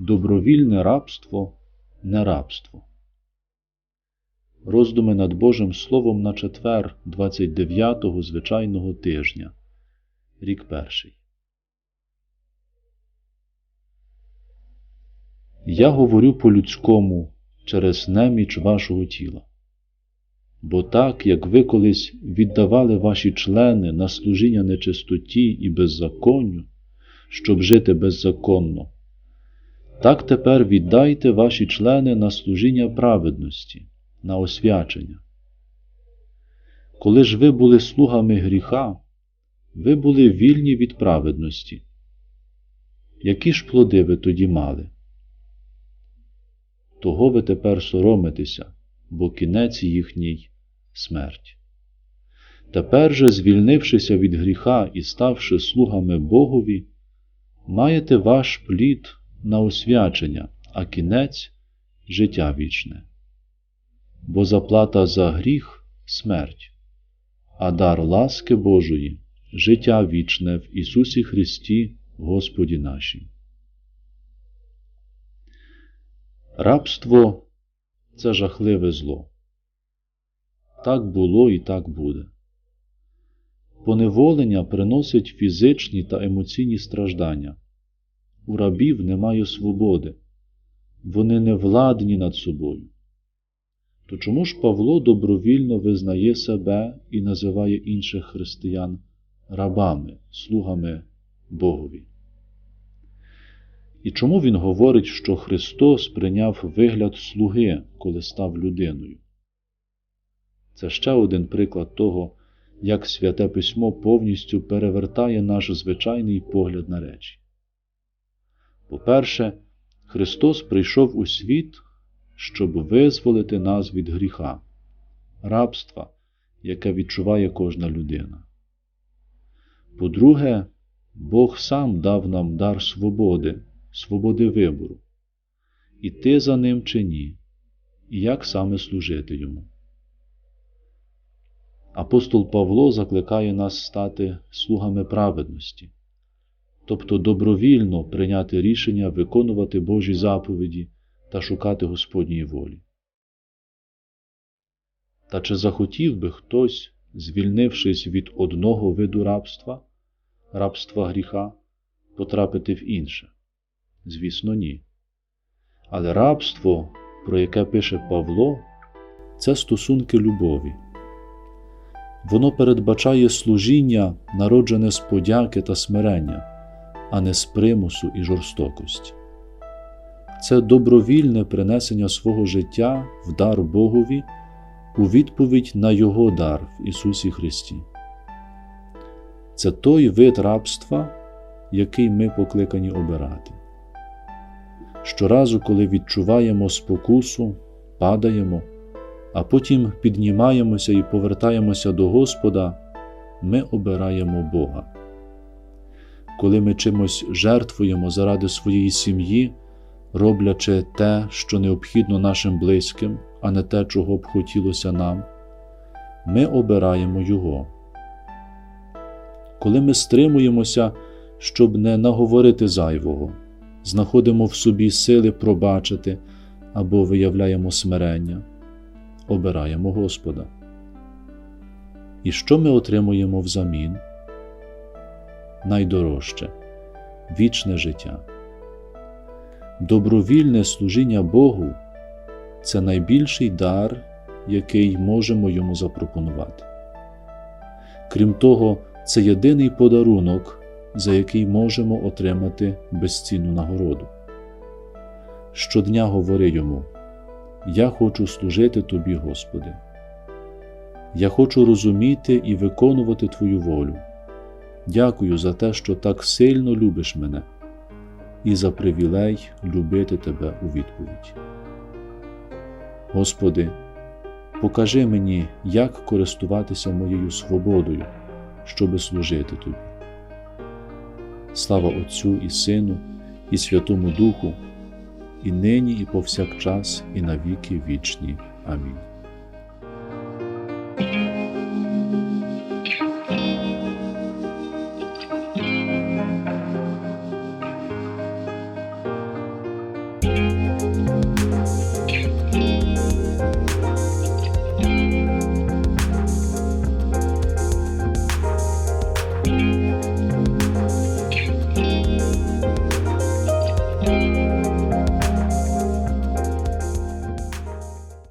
Добровільне рабство не рабство. Роздуми над Божим Словом на четвер 29-го звичайного тижня, рік перший. Я говорю по-людському через неміч вашого тіла. Бо так, як ви колись віддавали ваші члени на служіння нечистоті і беззаконню, щоб жити беззаконно, так тепер віддайте ваші члени на служіння праведності, на освячення. Коли ж ви були слугами гріха, ви були вільні від праведності. Які ж плоди ви тоді мали? Того ви тепер соромитеся, бо кінець їхній смерть. Тепер же, звільнившися від гріха і ставши слугами Богові, маєте ваш плід на освячення, а кінець життя вічне. Бо заплата за гріх смерть, а дар ласки Божої життя вічне в Ісусі Христі, Господі нашій. Рабство це жахливе зло. Так було і так буде. Поневолення приносить фізичні та емоційні страждання. У рабів немає свободи, вони не владні над собою. То чому ж Павло добровільно визнає себе і називає інших християн рабами, слугами Богові? І чому він говорить, що Христос прийняв вигляд слуги, коли став людиною? Це ще один приклад того, як Святе Письмо повністю перевертає наш звичайний погляд на речі. По-перше, Христос прийшов у світ, щоб визволити нас від гріха, рабства, яке відчуває кожна людина. По-друге, Бог сам дав нам дар свободи, свободи вибору, іти за ним чи ні, і як саме служити йому. Апостол Павло закликає нас стати слугами праведності, тобто добровільно прийняти рішення виконувати Божі заповіді та шукати Господньої волі. Та чи захотів би хтось, звільнившись від одного виду рабства, рабства гріха, потрапити в інше? Звісно, ні. Але рабство, про яке пише Павло, це стосунки любові. Воно передбачає служіння, народжене з подяки та смирення, а не з примусу і жорстокості. Це добровільне принесення свого життя в дар Богові у відповідь на Його дар в Ісусі Христі. Це той вид рабства, який ми покликані обирати. Щоразу, коли відчуваємо спокусу, падаємо а потім піднімаємося і повертаємося до Господа, ми обираємо Бога. Коли ми чимось жертвуємо заради своєї сім'ї, роблячи те, що необхідно нашим близьким, а не те, чого б хотілося нам, ми обираємо Його. Коли ми стримуємося, щоб не наговорити зайвого, знаходимо в собі сили пробачити або виявляємо смирення обираємо Господа. І що ми отримуємо взамін? Найдорожче вічне життя. Добровільне служіння Богу це найбільший дар, який можемо йому запропонувати. Крім того, це єдиний подарунок, за який можемо отримати безцінну нагороду. Щодня говори йому. Я хочу служити Тобі, Господи. Я хочу розуміти і виконувати Твою волю. Дякую за те, що так сильно любиш мене, і за привілей любити Тебе у відповідь. Господи, покажи мені, як користуватися моєю свободою, щоби служити Тобі. Слава Отцю і Сину, і Святому Духу і нині, і повсякчас, і на віки вічні. Амінь. you